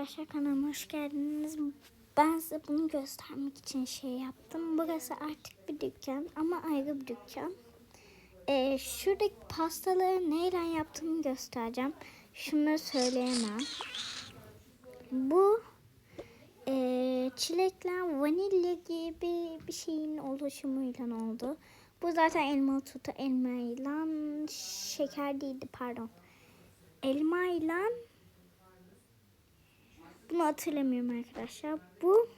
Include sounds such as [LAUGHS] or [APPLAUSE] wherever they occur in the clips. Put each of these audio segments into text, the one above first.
arkadaşlar kanalıma hoş geldiniz. Ben size bunu göstermek için şey yaptım. Burası artık bir dükkan ama ayrı bir dükkan. Ee, şuradaki pastaları neyle yaptığımı göstereceğim. Şunları söyleyemem. Bu e, çilekle vanilya gibi bir şeyin oluşumuyla oldu. Bu zaten elmalı tutu elmayla şeker değildi pardon. Elmayla bunu hatırlamıyorum arkadaşlar. Bu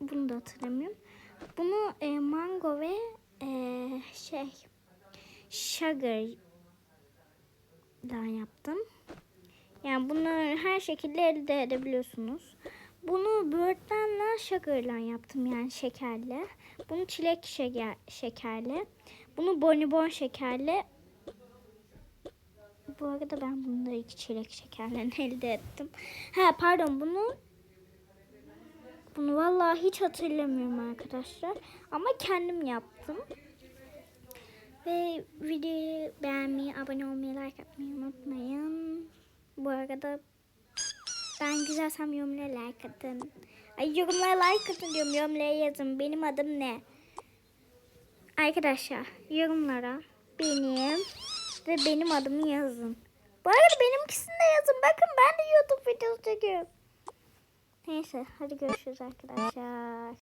bunu da hatırlamıyorum. Bunu e, mango ve e, şey sugar ile yaptım. Yani bunu her şekilde elde edebiliyorsunuz. Bunu böğürtlenle sugar'la yaptım yani şekerle. Bunu çilek şeker, şekerle. Bunu bonibon şekerle. Bu arada ben bunları iki çilek şekerle [LAUGHS] elde ettim. Ha pardon bunu vallahi hiç hatırlamıyorum arkadaşlar. Ama kendim yaptım. Ve videoyu beğenmeyi, abone olmayı, like atmayı unutmayın. Bu arada ben güzelsem yorumlara like atın. Ay yorumlara like atın diyorum. Yorumlara yazın. Benim adım ne? Arkadaşlar yorumlara benim ve benim adımı yazın. Bu arada benimkisini de yazın. Bakın ben de YouTube videosu çekiyorum. Neyse hadi görüşürüz arkadaşlar.